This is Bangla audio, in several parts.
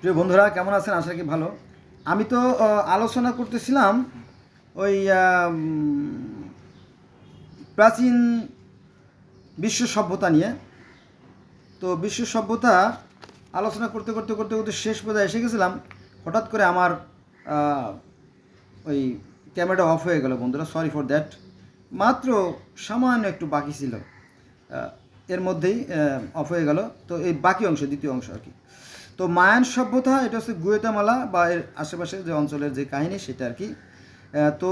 প্রিয় বন্ধুরা, কেমন আছেন? আশা কি ভালো। আমি তো আলোচনা করতেছিলাম ওই প্রাচীন বিশ্ব সভ্যতা নিয়ে। তো বিশ্ব সভ্যতা আলোচনা করতে করতে করতে করতে শেষ পর্যায়ে এসে গেছিলাম। হঠাৎ করে আমার ওই ক্যামেরাটা অফ হয়ে গেল বন্ধুরা সরি ফর দ্যাট মাত্র সামান্য একটু বাকি ছিল। এর মধ্যেই অফ হয়ে গেল। তো এই বাকি অংশ, দ্বিতীয় অংশ আর কি। তো মায়ান সভ্যতা, এটা হচ্ছে গুয়েতামালা বা এর আশেপাশে যে অঞ্চলের যে কাহিনী সেটা আর কি। তো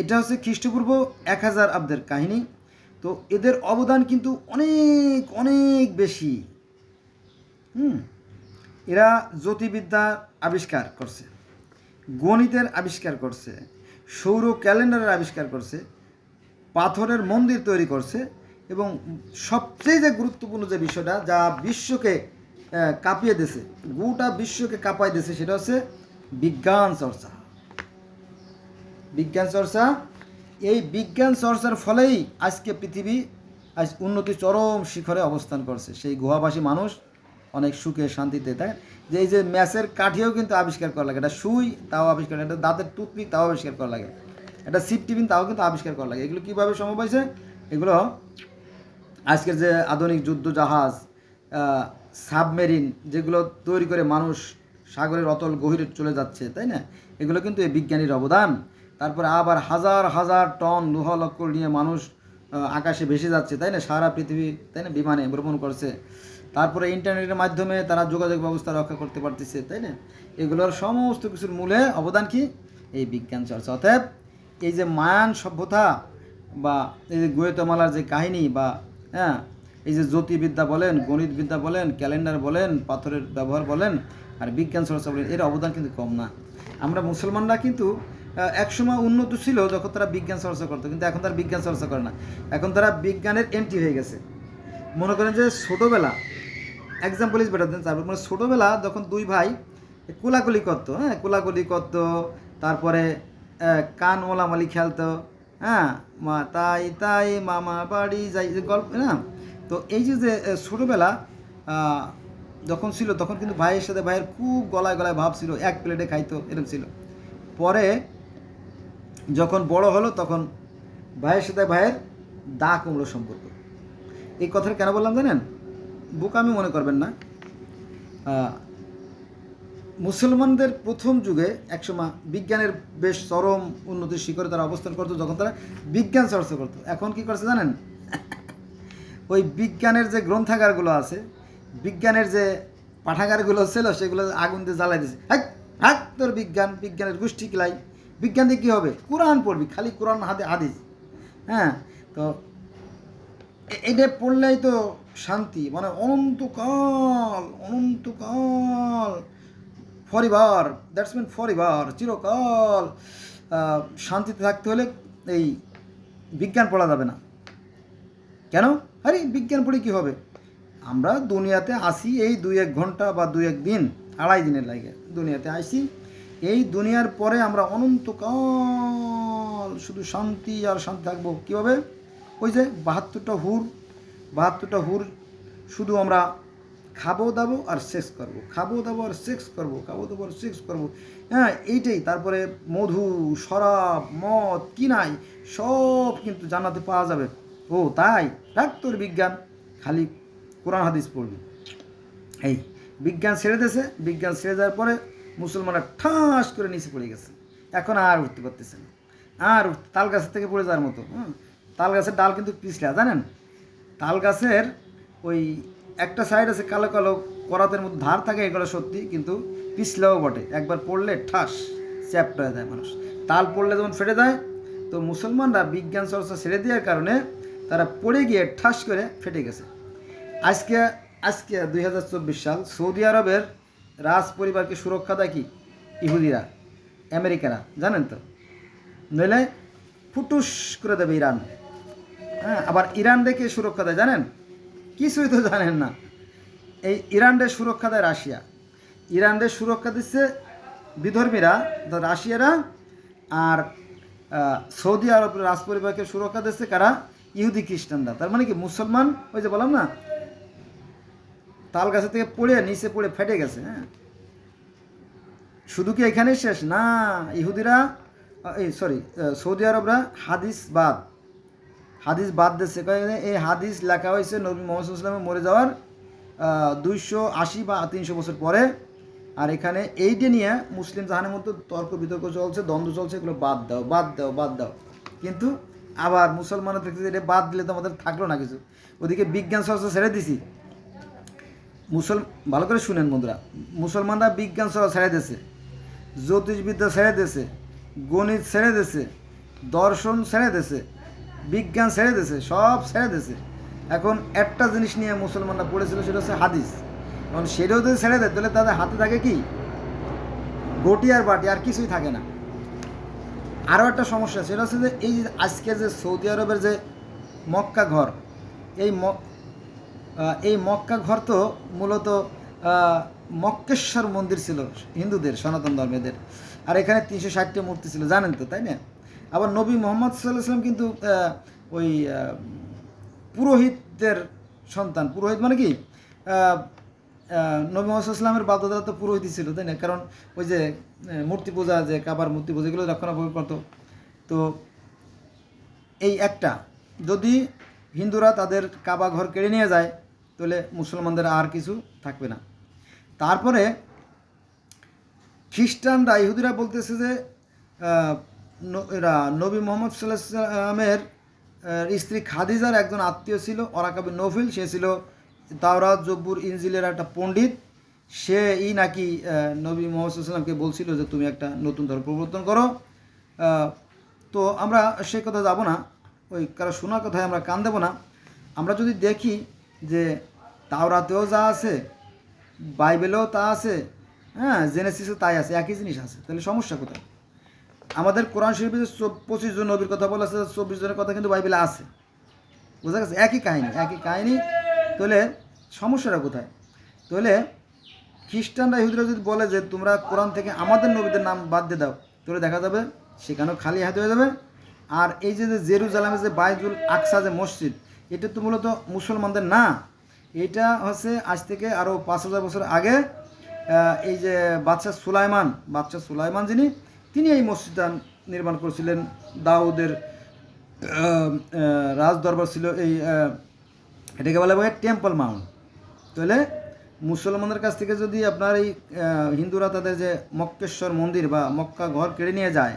এটা হচ্ছে খ্রিস্টপূর্ব এক হাজার আব্দের কাহিনী। তো এদের অবদান কিন্তু অনেক অনেক বেশি। হুম? এরা জ্যোতির্বিদ্যা আবিষ্কার করছে, গণিতের আবিষ্কার করছে, সৌর ক্যালেন্ডারের আবিষ্কার করছে, পাথরের মন্দির তৈরি করছে এবং সবচেয়ে যে গুরুত্বপূর্ণ যে বিষয়টা, যা বিশ্বকে কাঁপিয়ে দিয়েছে, গোটা বিশ্বকে কাঁপাই দিয়েছে, সেটা হচ্ছে বিজ্ঞান চর্চা। বিজ্ঞান চর্চা, এই বিজ্ঞান চর্চার ফলেই আজকে পৃথিবী আজ উন্নতি চরম শিখরে অবস্থান করছে। সেই গুহাবাসী মানুষ অনেক সুখে শান্তিতে, তাই যে এই যে ম্যাচের কাঠিও কিন্তু আবিষ্কার করা লাগে। এটা সুই, তাও আবিষ্কার এটা দাঁতের টুথপিক তাও আবিষ্কার করা লাগে। এটা সিপ টিফিন, তাও কিন্তু আবিষ্কার করা লাগে। এগুলো কীভাবে সম্ভব হয়েছে? এগুলো আজকের যে আধুনিক যুদ্ধ জাহাজ সাবমেরিন যেগুলো তৈরি করে মানুষ সাগরের অতল গভীরে চলে যাচ্ছে, তাই না? এগুলো কিন্তু এই বিজ্ঞানীর অবদান। তারপরে আবার হাজার হাজার টন লোহা লক্কর নিয়ে মানুষ আকাশে ভেসে যাচ্ছে, তাই না? সারা পৃথিবী, তাই না? বিমানে ভ্রমণ করছে। তারপরে ইন্টারনেটের মাধ্যমে তারা যোগাযোগ ব্যবস্থা রক্ষা করতে পারতেছে, তাই না? এগুলোর সমস্ত কিছুর মূলে অবদান কি? এই বিজ্ঞান চর্চা। অতএব এই যে মায়ান সভ্যতা বা এই যে গোয়েতমালার যে কাহিনী বা হ্যাঁ? এই যে জ্যোতির্বিদ্যা বলেন, গণিতবিদ্যা বলেন, ক্যালেন্ডার বলেন, পাথরের ব্যবহার বলেন আর বিজ্ঞান চর্চা বলেন, এর অবদান কিন্তু কম না। আমরা মুসলমানরা কিন্তু একসময় উন্নত ছিল যখন তারা বিজ্ঞান চর্চা করতো, কিন্তু এখন তারা বিজ্ঞান চর্চা করে না। এখন তারা বিজ্ঞানের এন্ট্রি হয়ে গেছে। মনে করেন যে ছোটোবেলা এক্সাম্পল ইজ বেটার দেন, তারপর মানে ছোটোবেলা যখন দুই ভাই কোলাকুলি করতো হ্যাঁ? কোলাকুলি করতো, তারপরে কান ওলামালি খেলতো হ্যাঁ মা তাই তাই মামা বাড়ি যাই গল্প, না? তো এই যে যে ছোটোবেলা যখন ছিল, তখন কিন্তু ভাইয়ের সাথে ভাইয়ের খুব গলায় গলায় ভাব ছিল, এক প্লেটে খাইতো, এরকম ছিল। পরে যখন বড় হলো, তখন ভাইয়ের সাথে ভাইয়ের দা কুমড়ো সম্পর্ক। এই কথাটা কেন বললাম জানেন? বুক আমি মনে করবেন না। মুসলমানদের প্রথম যুগে একসময় বিজ্ঞানের বেশ চরম উন্নতির শিখরে তারা অবস্থান করতো, যখন তারা বিজ্ঞান চর্চা করতো। এখন কি করছে জানেন? ওই বিজ্ঞানের যে গ্রন্থাগারগুলো আছে, বিজ্ঞানের যে পাঠাগারগুলো ছিল, সেগুলো আগুন দিয়ে জ্বালাই দিয়েছে হাক হাক তোর বিজ্ঞান, বিজ্ঞানের গোষ্ঠী কিলাই বিজ্ঞান দিয়ে কী হবে? কোরআন পড়বি, খালি কোরআন হাতে হাদিস। হ্যাঁ তো এটা পড়লেই তো শান্তি মানে অনন্তকাল অনন্তকাল। ফরিবার দ্যাটস মিন ফরিবার চিরকাল শান্তিতে থাকতে হলে এই বিজ্ঞান পড়া যাবে না। কেন? আরে বিজ্ঞান পড়ে কী হবে? আমরা দুনিয়াতে আসি এই দুই এক ঘণ্টা বা দুই এক দিন, আড়াই দিনের লাগে। দুনিয়াতে আসি, এই দুনিয়ার পরে আমরা অনন্তকাল শুধু শান্তি আর শান্তি থাকব কীভাবে? ওই যে বাহাত্তরটা হুর বাহাত্তরটা হুর শুধু আমরা খাব দাবো আর সেক্স করব। খাব দাবো আর সেক্স করব, খাব দাবো আর সেক্স করব। হ্যাঁ এইটাই। তারপরে মধু, শরাব, মদ, কিনাই, সব কিন্তু জানাতে পাওয়া যাবে। ও, তাই? রাখ তোর বিজ্ঞান। খালি কোরআন হাদিস পড়বি। এই, বিজ্ঞান ছেড়ে দিয়েছে। বিজ্ঞান ছেড়ে যাওয়ার পরে মুসলমানরা ঠাস করে নিচে পড়ে গেছে। এখন আর উঠতে পারতেছে না। আর তাল গাছের থেকে পড়ে যাওয়ার মতো তাল গাছের ডাল কিন্তু পিছলা, জানেন? তাল গাছের ওই একটা সাইড আছে কালো কালো করাতের মধ্যে ধার থাকে, এগুলো সত্যি, কিন্তু পিছলেও বটে। একবার পড়লে ঠাস, চ্যাপ্ট যায় মানুষ। তাল পড়লে যেমন ফেটে যায়, তো মুসলমানরা বিজ্ঞান চর্চা ছেড়ে দেওয়ার কারণে তারা পড়ে গিয়ে ঠাস করে ফেটে গেছে। আজকে আজকে দু হাজার চব্বিশ সাল সৌদি আরবের রাজ পরিবারকে সুরক্ষা দেয় কি? ইহুদিরা, আমেরিকারা, জানেন তো? নইলে ফুটুস করে দেবে ইরান। হ্যাঁ আবার ইরান দেখে সুরক্ষা দেয়, জানেন? কিছুই তো জানেন না। এই ইরানদের সুরক্ষা দেয় রাশিয়া। ইরানদের সুরক্ষা দিচ্ছে বিধর্মীরা রাশিয়ারা আর সৌদি আরবের রাজ পরিবারকে সুরক্ষা দিচ্ছে কারা? ইহুদি খ্রিস্টানরা। তার মানে কি মুসলমান ওই যে বললাম না, তাল গাছের থেকে পড়ে নিচে পড়ে ফেটে গেছে হ্যাঁ? শুধু কি এখানেই শেষ? না, ইহুদিরা, এই সরি সৌদি আরবরা হাদিস বাদ। হাদিস বাদ দিচ্ছে এই হাদিস লেখা হয়েছে নবী মোহাম্মদ ইসলামে মরে যাওয়ার দুইশো আশি বা তিনশো বছর পরে। আর এখানে এইটা নিয়ে মুসলিম জাহানের মধ্যে তর্ক বিতর্ক চলছে, দ্বন্দ্ব চলছে, এগুলো বাদ দাও বাদ দাও বাদ দাও। কিন্তু আবার মুসলমানরা দেখতে এটা বাদ দিলে তো আমাদের থাকল না কিছু। ওদিকে বিজ্ঞান চর্চা ছেড়ে দিছি। মুসল ভালো করে শুনেন বন্ধুরা। মুসলমানরা বিজ্ঞান চর্চা ছেড়ে দিয়েছে। জ্যোতিষবিদ্যা ছেড়ে দিয়েছে। গণিত ছেড়ে দিয়েছে। দর্শন ছেড়ে দিয়েছে। বিজ্ঞান ছেড়ে দিয়েছে, সব ছেড়ে দিয়েছে। এখন একটা জিনিস নিয়ে মুসলমানরা পড়েছিল, সেটা হচ্ছে হাদিস। এখন সেটাও যদি ছেড়ে দেয়, তাহলে তাদের হাতে থাকে কি? গটি আর বাটি, আর কিছুই থাকে না। আরও একটা সমস্যা, সেটা হচ্ছে যে এই যে আজকে যে সৌদি আরবের যে মক্কা ঘর, এই এই মক্কা ঘর তো মূলত মক্কেশ্বর মন্দির ছিল হিন্দুদের, সনাতন ধর্মেদের আর এখানে তিনশো ষাটটি মূর্তি ছিল, জানেন তো, তাই না? আবার নবী মোহাম্মদ সাল্লাহ সাল্লাম কিন্তু ওই পুরোহিতদের সন্তান। পুরোহিত মানে কি? নবী মোহাম্মদ ইসলামের বাধ্যতা তো পুরোহিতই ছিল, তাই না? কারণ ওই যে মূর্তি পূজা, যে কাবার মূর্তি পূজা, এগুলো রক্ষণাবেক্ষণ করতো। তো এই একটা, যদি হিন্দুরা তাদের কাবা ঘর কেড়ে নিয়ে যায়, তাহলে মুসলমানদের আর কিছু থাকবে না। তারপরে খ্রিস্টানরা, ইহুদিরা বলতেছে যে এরা নবী মোহাম্মদ সাল্লামের স্ত্রী খাদিজার একজন আত্মীয় ছিল অরাকাবি নফিল, সে ছিল তাওরাত, জব্বুর, ইনজিলের একটা পণ্ডিত। সে ই নাকি নবী মোহাম্মদ সাল্লামকে বলছিল যে তুমি একটা নতুন ধর্ম প্রবর্তন করো। তো আমরা সে কথা যাব না, ওই কারও শোনার কথায় আমরা কান দেবো না। আমরা যদি দেখি যে তাওরাতেও যা আছে, বাইবেলেও তা আছে হ্যাঁ জেনেসিসও তাই আছে, একই জিনিস আছে, তাহলে সমস্যা কোথায়? আমাদের কোরআন শরীফে যে পঁচিশ জন নবীর কথা বলা আছে চব্বিশ জনের কথা কিন্তু বাইবেলে আছে। বোঝা গেছে? একই কাহিনী একই কাহিনী। তাহলে সমস্যাটা কোথায়? তাহলে খ্রিস্টানরা, ইহুদিরা যদি বলে যে তোমরা কোরআন থেকে আমাদের নবীদের নাম বাদ দিয়ে দাও, তাহলে দেখা যাবে সেখানেও খালি হাতে হয়ে যাবে। আর এই যে জেরুজালামের যে বাইজুল আকসা যে মসজিদ, এটা তো মূলত মুসলমানদের না। এটা হচ্ছে আজ থেকে আরও পাঁচ হাজার বছর আগে এই যে বাদশাহ সুলাইমান বাদশাহ সুলাইমান যিনি তিনি এই মসজিদটা নির্মাণ করেছিলেন। দাউদের রাজ দরবার ছিল এই এটাকে বলা হয় টেম্পল মাউন্ট। তাহলে মুসলমানদের কাছ থেকে যদি আপনার এই হিন্দুরা তাদের যে মক্কেশ্বর মন্দির বা মক্কা ঘর কেড়ে নিয়ে যায়,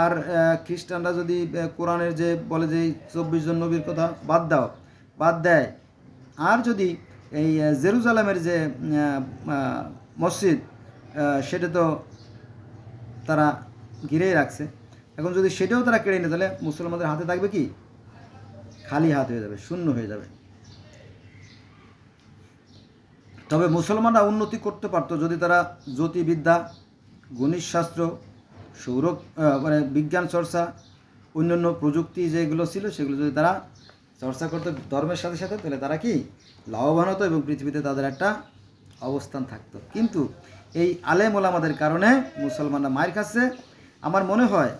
আর খ্রিস্টানরা যদি কোরআনের যে বলে যে চব্বিশ জন নবীর কথা বাদ দাও, বাদ দেয়, আর যদি এই জেরুজালামের যে মসজিদ সেটা তো তারা ঘিরেই রাখছে। এখন যদি সেটাও তারা কেড়ে নিয়ে, তাহলে মুসলমানদের হাতে থাকবে কি? খালি হাত হয়ে যাবে, শূন্য হয়ে যাবে। তবে মুসলমানরা উন্নতি করতে পারতো যদি তারা জ্যোতির্বিদ্যা, গণিতশাস্ত্র সৌর মানে বিজ্ঞান চর্চা, অন্যান্য প্রযুক্তি যেগুলো ছিল, সেগুলো যদি তারা চর্চা করতে ধর্মের সাথে সাথে, তাহলে তারা কি? লাভবান হতো এবং পৃথিবীতে তাদের একটা অবস্থান থাকতো। কিন্তু এই আলেম ওলামাদের কারণে মুসলমানরা মায়ের খাচ্ছে আমার মনে হয়,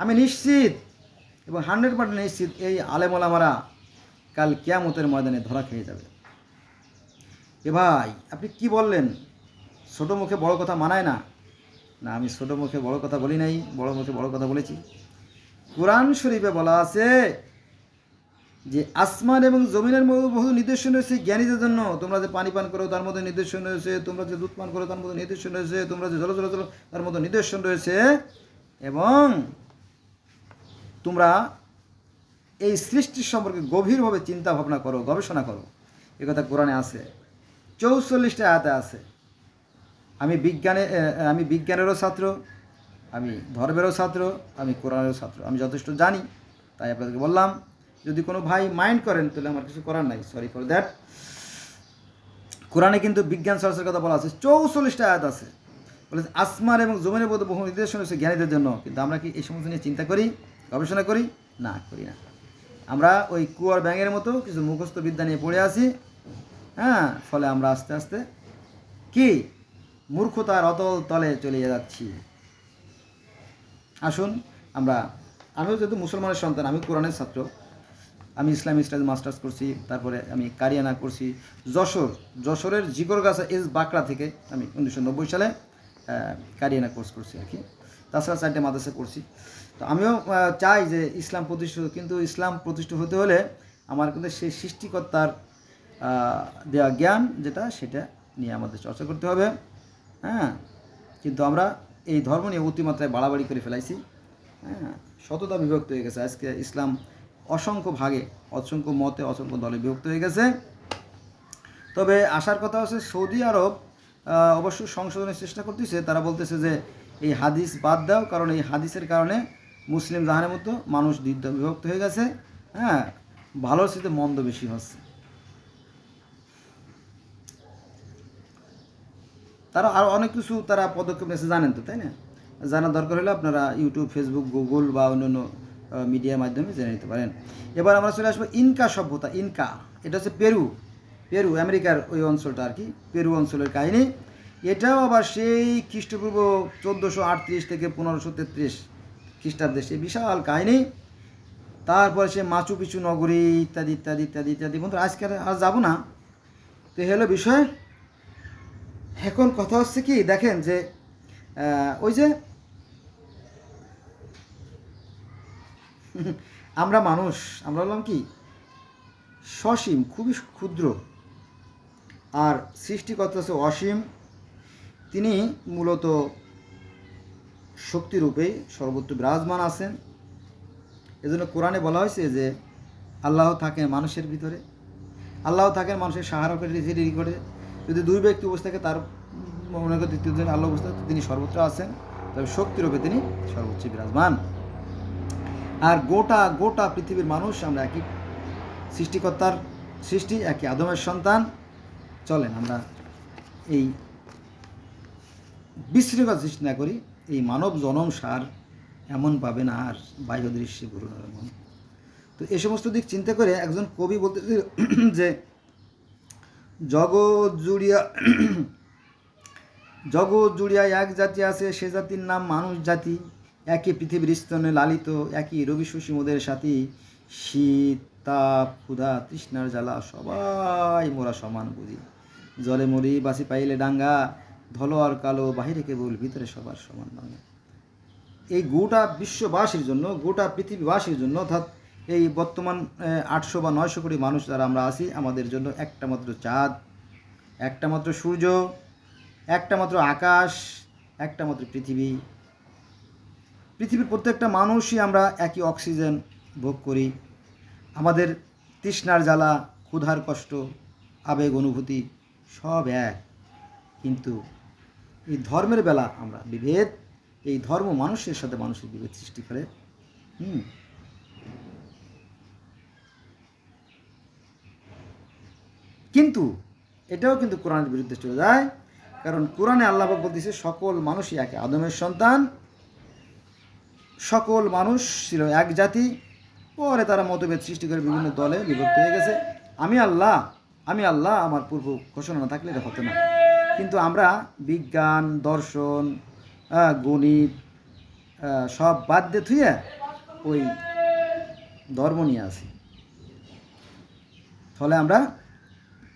আমি নিশ্চিত এবং হান্ড্রেড পার্সেন্ট নিশ্চিত এই আলেম ওলামারা কাল কেয়ামতের ময়দানে ধরা খেয়ে যাবে। এ ভাই, আপনি কি বললেন? ছোটো মুখে বড় কথা মানায় না? না, আমি ছোটো মুখে বড় কথা বলি নাই, বড় মুখে বড় কথা বলেছি। কোরআন শরীফে বলা আছে যে আসমান এবং জমিনের বহু নির্দেশন রয়েছে জ্ঞানীদের জন্য। তোমরা যে পানি পান করো, তার মধ্যে নির্দেশন রয়েছে। তোমরা যে দুধ পান করো, তার মধ্যে নির্দেশন রয়েছে। তোমরা যে জল চলাচল তার মধ্যে নির্দেশন রয়েছে। এবং তোমরা এই সৃষ্টির সম্পর্কে গভীরভাবে চিন্তা ভাবনা করো, গবেষণা করো। এ কথা কোরআনে আছে। চৌচল্লিশটা আয়াতে আছে। আমি বিজ্ঞানে আমি বিজ্ঞানেরও ছাত্র, আমি ধর্মেরও ছাত্র, আমি কোরআনেরও ছাত্র। আমি যথেষ্ট জানি, তাই আপনাদেরকে বললাম। যদি কোনো ভাই মাইন্ড করেন, তাহলে আমার কিছু করার নাই সরি ফর দ্যাট কোরআনে কিন্তু বিজ্ঞান চর্চার কথা বলা আছে, চৌচল্লিশটা আয়াত আছে। বলে আসমার এবং জমিনের মধ্যে বহু নির্দেশন হচ্ছে জ্ঞানীদের জন্য। কিন্তু আমরা কি এই সমস্ত নিয়ে চিন্তা করি, গবেষণা করি? না করি না। আমরা ওই কুয়ার ব্যাঙের মতো কিছু মুখস্থ বিদ্যা নিয়ে পড়ে আছি। হ্যাঁ ফলে আমরা আস্তে আস্তে কি? মূর্খতার অতল তলে চলে যাচ্ছি। আসুন, আমরা, আমিও যেহেতু মুসলমানের সন্তান, আমি কোরআনের ছাত্র আমি ইসলাম স্টাডিজ মাস্টার্স করছি, তারপরে আমি কারিয়ানা করছি। যশোর, যশোরের জিগরগাছা এস বাঁকড়া থেকে আমি উনিশশো নব্বই সালে কারিয়ানা কোর্স করছি আর কি। তাছাড়া চারটে মাদ্রাসা করছি। তো আমিও চাই যে ইসলাম প্রতিষ্ঠিত, কিন্তু ইসলাম প্রতিষ্ঠিত হতে হলে আমার কিন্তু সেই সৃষ্টিকর্তার দেওয়া জ্ঞান যেটা, সেটা নিয়ে আমাদের চর্চা করতে হবে। হ্যাঁ কিন্তু আমরা এই ধর্ম নিয়ে অতিমাত্রায় বাড়াবাড়ি করে ফেলাইছি। হ্যাঁ শততা বিভক্ত হয়ে গেছে। আজকে ইসলাম অসংখ্য ভাগে অসংখ্য মতে অসংখ্য দলে বিভক্ত হয়ে গেছে। তবে আসার কথা হচ্ছে সৌদি আরব আহ, অবশ্য সংশোধনের চেষ্টা করতেছে। তারা বলতেছে যে এই হাদিস বাদ দাও কারণ এই হাদিসের কারণে মুসলিম জাহানের মতো মানুষ দ্বিধা বিভক্ত হয়ে গেছে। হ্যাঁ ভালোর সাথে মন্দ বেশি হচ্ছে। তারা আরও অনেক কিছু তারা পদক্ষেপ নিয়েছে জানেন তো তাই না? জানার দরকার হলে আপনারা ইউটিউব ফেসবুক গুগল বা অন্যান্য মিডিয়ার মাধ্যমে জেনে নিতে পারেন। এবার আমরা চলে আসব ইনকা সভ্যতা, ইনকা। এটা হচ্ছে পেরু। পেরু, আমেরিকার ওই অঞ্চলটা আর কি, পেরু অঞ্চলের কাহিনী। এটাও আবার সেই খ্রিস্টপূর্ব চোদ্দোশো আটত্রিশ থেকে পনেরোশো তেত্রিশ খ্রিস্টাব্দে সেই বিশাল কাহিনী। তারপরে সে মাচু পিছু নগরী, ইত্যাদি ইত্যাদি ইত্যাদি ইত্যাদি। বন্ধু আজকে আর- যাব না। তো হলো বিষয়। এখন কথা হচ্ছে কি, দেখেন যে ওই যে আমরা মানুষ, আমরা বললাম কি? সসীম, খুবই ক্ষুদ্র। আর সৃষ্টিকর্তা হচ্ছে অসীম। তিনি মূলত শক্তিরূপেই সর্বত্র বিরাজমান আছেন। এজন্য কোরআনে বলা হয়েছে যে, আল্লাহ থাকেন মানুষের ভিতরে। আল্লাহ থাকেন মানুষের সাহারা করে রিজিরি করে। যদি দুই ব্যক্তি বসে থাকে, তার মনে করে তৃতীয় জন আল্লাহ বসে তিনি সর্বত্র আছেন। তবে শক্তিরূপে তিনি সর্বোচ্চ বিরাজমান। আর গোটা গোটা পৃথিবীর মানুষ আমরা একই সৃষ্টিকর্তার সৃষ্টি, একই আদমের সন্তান। চলেন আমরা এই বিশৃঙ্খল সৃষ্টি না করি, এই মানব জনম সার এমন পাবে না আর বাহ্য দৃশ্যে ঘুরুন এমন তো এ সমস্ত দিক চিন্তা করে একজন কবি বলতে যে, জগৎ জুড়িয়া জগৎ জুড়িয়া এক জাতি আছে, সে জাতির নাম মানুষ জাতি। একই পৃথিবীর স্তনে লালিত, একই রবি মোদের সাথী। শীত তাপ ক্ষুধা, তৃষ্ণার জ্বালা, সবাই মোরা সমান বুঝি। জলে মরি বাসি পাইলে ডাঙ্গা, ধলো আর কালো, বাহিরে কেবল, ভিতরে সবার সমান ডাঙ্গা এই গোটা বিশ্ববাসীর জন্য, গোটা পৃথিবীবাসীর জন্য, অর্থাৎ এই বর্তমান আটশো বা নয়শো কোটি মানুষ যারা আমরা আছি, আমাদের জন্য একটা মাত্র চাঁদ, একটা মাত্র সূর্য, একটা মাত্র আকাশ, একটা মাত্র পৃথিবী। পৃথিবীর প্রত্যেকটা মানুষই আমরা একই অক্সিজেন ভোগ করি। আমাদের তৃষ্ণার জ্বালা, ক্ষুধার কষ্ট, আবেগ, অনুভূতি সব এক। কিন্তু এই ধর্মের বেলা আমরা বিভেদ, এই ধর্ম মানুষের সাথে মানুষের বিভেদ সৃষ্টি করে। হুম। কিন্তু এটাও কিন্তু কোরআনের বিরুদ্ধে চলে যায়। কারণ কোরআনে আল্লাহ বলতেছে, সকল মানুষই একে আদমের সন্তান সকল মানুষ ছিল এক জাতি। পরে তারা মতভেদ সৃষ্টি করে বিভিন্ন দলে বিভক্ত হয়ে গেছে। আমি আল্লাহ আমি আল্লাহ, আমার পূর্ব ঘোষণা না থাকলে এটা হতো না। কিন্তু আমরা বিজ্ঞান, দর্শন গণিত সব বাদ দিয়ে থুয়ে ওই ধর্ম নিয়ে আসি ফলে আমরা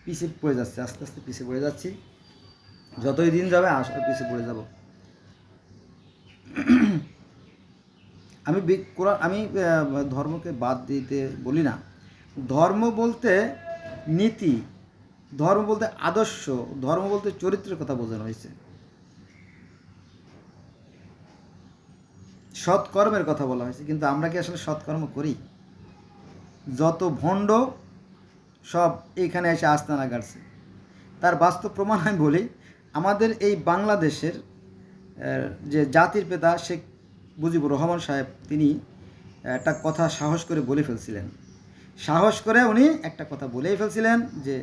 পিছিয়ে পড়ে যাচ্ছি, আস্তে আস্তে পিছিয়ে পড়ে যাচ্ছি। যতই দিন যাবে আসলে পিছিয়ে পড়ে যাব। আমি কোরআন আমি ধর্মকে বাদ দিতে বলি না। ধর্ম বলতে নীতি, ধর্ম বলতে আদর্শ, ধর্ম বলতে চরিত্রের কথা বোঝানো হয়েছে। সৎকর্মের কথা বলা হয়েছে, কিন্তু আমরা কি আসলে সৎকর্ম করি? যত ভণ্ড, সব এইখানে এসে আস্তানা গাড়ছে। তার বাস্তব প্রমাণ আমি বলি, আমাদের এই বাংলাদেশের যে জাতির পিতা শেখ মুজিবুর রহমান সাহেব, তিনি একটা কথা সাহস করে বলে ফেলছিলেন। সাহস করে উনি একটা কথা বলেই ফেলছিলেন যে,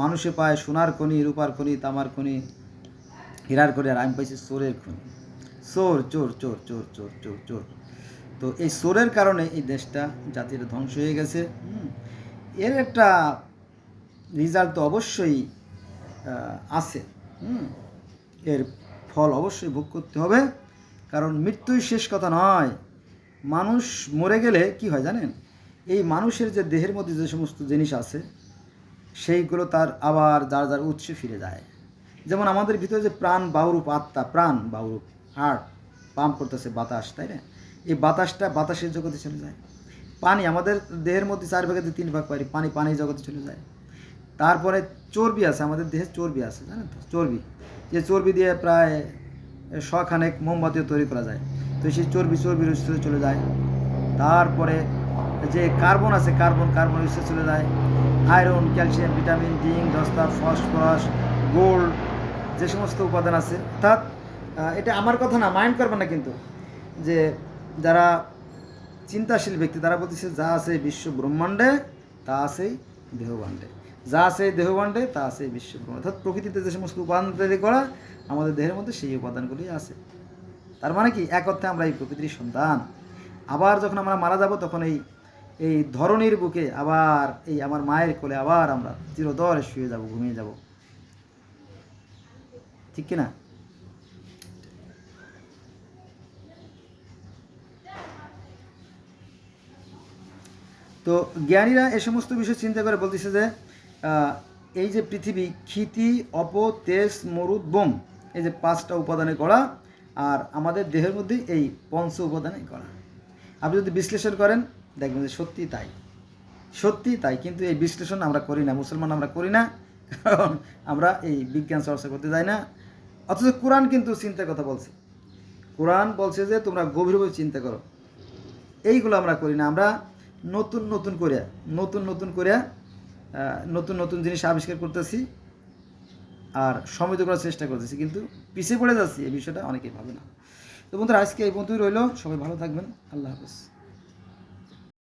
মানুষে পায় সোনার খনি, রূপার খনি, তামার খনি, হীরার খনি, আর আমি পাইছি চোরের খনি। চোর চোর চোর চোর চোর চোর চোর। তো এই চোরের কারণে এই দেশটা জাতির ধ্বংস হয়ে গেছে। এর একটা রেজাল্ট তো অবশ্যই আছে। এর ফল অবশ্যই ভোগ করতে হবে। কারণ মৃত্যুই শেষ কথা নয়। মানুষ মরে গেলে কি হয় জানেন? এই মানুষের যে দেহের মধ্যে যে সমস্ত জিনিস আছে, সেইগুলো তার আবার যার যার উৎসে ফিরে যায়। যেমন আমাদের ভিতরে যে প্রাণ বাহুরূপ আত্মা, প্রাণ বাহুরূপ হার্ট পাম্প করতেছে বাতাস, তাই না? এই বাতাসটা বাতাসের জগতে চলে যায়। পানি আমাদের দেহের মধ্যে চার ভাগের তিন ভাগ পারি পানি পানি জগতে চলে যায়। তারপরে চর্বি আছে, আমাদের দেহে চর্বি আছে, জানেন তো? চর্বি। যে চর্বি দিয়ে প্রায় শখানেক মোমবাতিও তৈরি করা যায়। তো সেই চর্বি চর্বির স্তরে চলে যায়। তারপরে যে কার্বন আছে, কার্বন কার্বন স্তরে চলে যায়। আয়রন, ক্যালসিয়াম, ভিটামিন জিঙ্ক দস্তা, ফসফরাস, গোল্ড, যে সমস্ত উপাদান আছে। অর্থাৎ এটা আমার কথা না, মাইন্ড করবেন না কিন্তু। যে যারা চিন্তাশীল ব্যক্তি, তারা বলতেছে, যা আছে বিশ্ব ব্রহ্মাণ্ডে, তা আছেই দেহভাণ্ডে। যা আছে এই দেহভাণ্ডে, তা আছে বিশ্ব ব্রহ্মাণ্ড। অর্থাৎ প্রকৃতিতে যে সমস্ত উপাদান তৈরি করা আমাদের দেহের মধ্যে সেই উপাদানগুলি আছে। তার মানে কি? এক অর্থে আমরা এই প্রকৃতির সন্তান। আবার যখন আমরা মারা যাব, তখন এই এই ধরনের বুকে আবার এই আমার মায়ের কোলে আবার আমরা চিরদরে শুয়ে যাব, ঘুমিয়ে যাব। ঠিক কিনা তো জ্ঞানীরা এ সমস্ত বিষয় চিন্তা করে বলতেছে যে এই যে পৃথিবী ক্ষিতি অপ তেজ, মরুদ, বোম এই যে পাঁচটা উপাদানে করা আর আমাদের দেহের মধ্যে এই পঞ্চ উপাদানে করা। আপনি যদি বিশ্লেষণ করেন, দেখবেন যে সত্যি তাই। সত্যি তাই, কিন্তু এই বিশ্লেষণ আমরা করি না, মুসলমান আমরা করি না, কারণ আমরা এই বিজ্ঞান চর্চা করতে যাই না। অথচ কোরআন কিন্তু চিন্তার কথা বলছে। কোরআন বলছে যে তোমরা গভীরভাবে চিন্তা করো। এইগুলো আমরা করি না, আমরা নতুন নতুন করে নতুন নতুন করে নতুন নতুন জিনিস আবিষ্কার করতেছি। আর সমৃদ্ধ করার চেষ্টা করতেছি, কিন্তু পিছিয়ে পড়ে যাচ্ছি, এই বিষয়টা অনেকেই ভাবে না। তো বন্ধুরা, আজকে এই বন্ধুই রইল। সবাই ভালো থাকবেন। আল্লাহ হাফেজ।